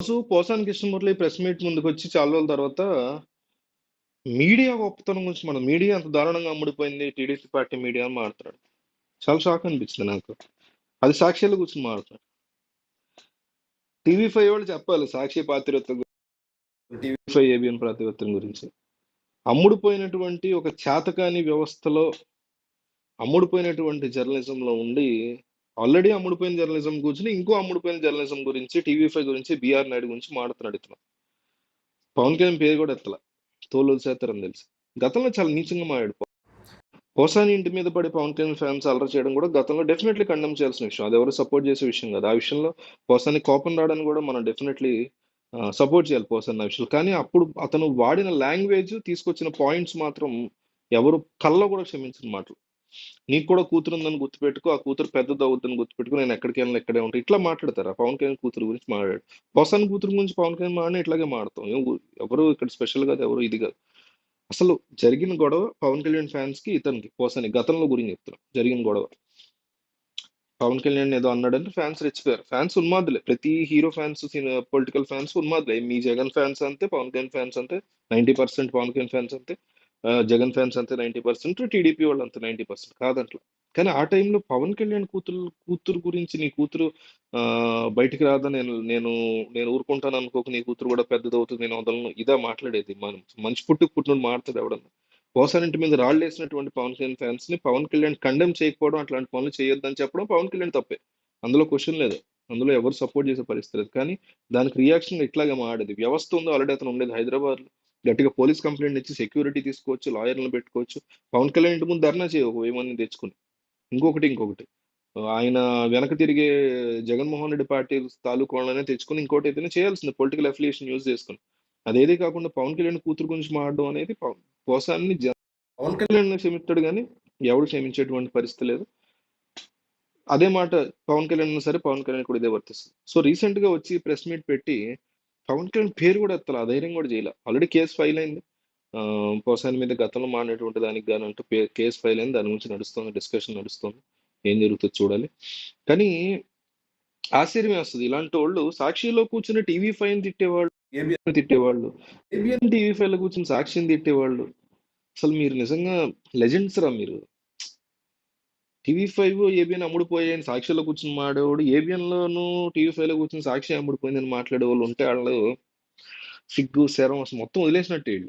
రోజు Posani Krishnamurthy press meet ముందుకు వచ్చి చాలా రోజుల తర్వాత మీడియా గొప్పతనం గురించి మన మీడియా అంత దారుణంగా అమ్ముడిపోయింది టీడీపీ పార్టీ మీడియా అని మాట్లాడు. చాలా షాక్ అనిపించింది నాకు. అది సాక్ష్యాలు కూర్చొని మాట్లాడు. టీవీ ఫైవ్ వాళ్ళు చెప్పాలి సాక్షి పాత్రిత్వం టీవీ ఫైవ్ ఏబిఎన్ ప్రాతిపత్యం గురించి. అమ్ముడుపోయినటువంటి ఒక చేతకాని వ్యవస్థలో అమ్ముడుపోయినటువంటి జర్నలిజంలో ఉండి ఆల్రెడీ అమ్ముడుపోయిన జర్నలిజం గురించి ఇంకో అమ్ముడుపోయిన జర్నలిజం గురించి టీవీ ఫైవ్ గురించి బీఆర్ నాయుడు గురించి మాట్లాడుతున్నాడు ఇతను. పవన్ కళ్యాణ్ పేరు కూడా ఎత్తల. తోలు చేస్తారని తెలుసు. గతంలో చాలా నీచంగా మాట్లాడు హోసాని ఇంటి మీద పడి పవన్ కళ్యాణ్ ఫ్యాన్స్ అలర్ చేయడం కూడా గతంలో డెఫినెట్లీ కండెమ్ చేయాల్సిన విషయం. అది ఎవరు సపోర్ట్ చేసే విషయం కాదు. ఆ విషయంలో హోసాని కోపం రావడానికి కూడా మనం డెఫినెట్లీ సపోర్ట్ చేయాలి పోసాని ఆ విషయంలో. కానీ అప్పుడు అతను వాడిన లాంగ్వేజ్ తీసుకొచ్చిన పాయింట్స్ మాత్రం ఎవరు కళ్ళ కూడా క్షమించిన మాటలు. నీకు కూడా కూతురు ఉందని గుర్తుపెట్టుకో ఆ కూతురు పెద్దది అవుతుందని గుర్తుపెట్టుకో నేను ఎక్కడికి వెళ్ళినా ఇక్కడే ఉంటాను ఇట్లా మాట్లాడతారు? ఆ పవన్ కళ్యాణ్ కూతురు గురించి మాట్లాడాడు పోసాని కూతురు గురించి పవన్ కళ్యాణ్ మాడిన ఇట్లాగే మాడతాం. ఎవరు ఇక్కడ స్పెషల్ కాదు ఎవరు ఇది కాదు. అసలు జరిగిన గొడవ పవన్ కళ్యాణ్ ఫ్యాన్స్కి ఇతనికి పోసాని గతంలో గురించి చెప్తున్నాం. జరిగిన గొడవ. పవన్ కళ్యాణ్ ఏదో అన్నాడంటే ఫ్యాన్స్ రెచ్చిపోయారు. ఫ్యాన్స్ ఉన్మాదులే. ప్రతి హీరో ఫ్యాన్స్ పొలిటికల్ ఫ్యాన్స్ ఉన్మాదులే. మీ జగన్ ఫ్యాన్స్ అంతే పవన్ కళ్యాణ్ ఫ్యాన్స్ అంతే. Ninety percent Pawan Kalyan fans అంతే. జగన్ ఫ్యాన్స్ అంతే నైంటీ పర్సెంట్ టీడీపీ వాళ్ళు అంతా నైన్టీ పర్సెంట్ కాదంట్లా. కానీ ఆ టైంలో పవన్ కళ్యాణ్ కూతురు కూతురు గురించి నీ కూతురు బయటికి రాదా? నేను నేను నేను ఊరుకుంటాను అనుకోక నీ కూతురు కూడా పెద్దదవుతుంది నేను వదలను. ఇదా మాట్లాడేది మనం మంచి పుట్టుకు పుట్టినోడు మాట్లాడు ఎవడన్నా. పోసానింటి మీద రాళ్ళు వేసినటువంటి పవన్ కళ్యాణ్ ఫ్యాన్స్ని పవన్ కళ్యాణ్ కండెమ్ చేయకపోవడం అట్లాంటి పనులు చేయొద్దని చెప్పడం పవన్ కళ్యాణ్ తప్పే. అందులో క్వశ్చన్ లేదు. అందులో ఎవరు సపోర్ట్ చేసే పరిస్థితి లేదు. కానీ దానికి రియాక్షన్ ఇట్లాగే మాడేది వ్యవస్థ ఉందో ఆల్రెడీ అతను ఉండేది హైదరాబాద్లో గట్టిగా పోలీస్ కంప్లైంట్ ఇచ్చి సెక్యూరిటీ తీసుకోవచ్చు లాయర్లను పెట్టుకోవచ్చు. పవన్ కళ్యాణ్ ఇంటి ముందు ధర్నా చేయ ఒక వెయ్యి తెచ్చుకుని. ఇంకొకటి ఇంకొకటి. ఆయన వెనక తిరిగే జగన్మోహన్ రెడ్డి పార్టీ తాలూకు వాళ్ళనే తెచ్చుకుని ఇంకోటి ఏదైనా చేయాల్సింది పొలిటికల్ అఫిలియేషన్ యూజ్ చేసుకుని. అదేది కాకుండా పవన్ కళ్యాణ్ కూతురు గురించి మాట్లాడడం అనేది కోసాన్ని పోసాన్ని పవన్ కళ్యాణ్ క్షమిస్తాడు కానీ ఎవడు క్షమించేటువంటి పరిస్థితి లేదు. అదే మాట పవన్ కళ్యాణ్ సరే పవన్ కళ్యాణ్ కూడా ఇదే వర్తిస్తుంది. సో రీసెంట్గా వచ్చి ప్రెస్ మీట్ పెట్టి పవన్ కళ్యాణ్ పేరు కూడా ఎత్తాలి ధైర్యం కూడా చేయాలి. ఆల్రెడీ కేసు ఫైల్ అయింది. ఆ, పోసాని మీద గతంలో మాడినటువంటి దానికి కానీ అంటూ పే- కేసు ఫైల్ అయింది. దాని గురించి నడుస్తుంది డిస్కషన్ నడుస్తుంది. ఏం జరుగుతుందో చూడాలి. కానీ ఆశ్చర్యం వస్తుంది. ఇలాంటి వాళ్ళు సాక్షిలో కూర్చుని టీవీ ఫైన్ తిట్టేవాళ్ళు ఏబిఎన్ తిట్టేవాళ్ళు ఏబిఎన్ టీవీ ఫైవ్లో కూర్చుని సాక్షిని తిట్టేవాళ్ళు. అసలు మీరు నిజంగా లెజెండ్స్ రా మీరు. టీవీ ఫైవ్ ఏబిఎన్ అమ్ముడుపోయాయని సాక్షిలో కూర్చుని మాడేవాడు. ఏబిఎన్ లోను టీవీ ఫైవ్లో కూర్చుని సాక్షి అమ్ముడుపోయిందని మాట్లాడే వాళ్ళు ఉంటే వాళ్ళు సిగ్గు శరం అసలు మొత్తం వదిలేసినట్టు వీళ్ళు.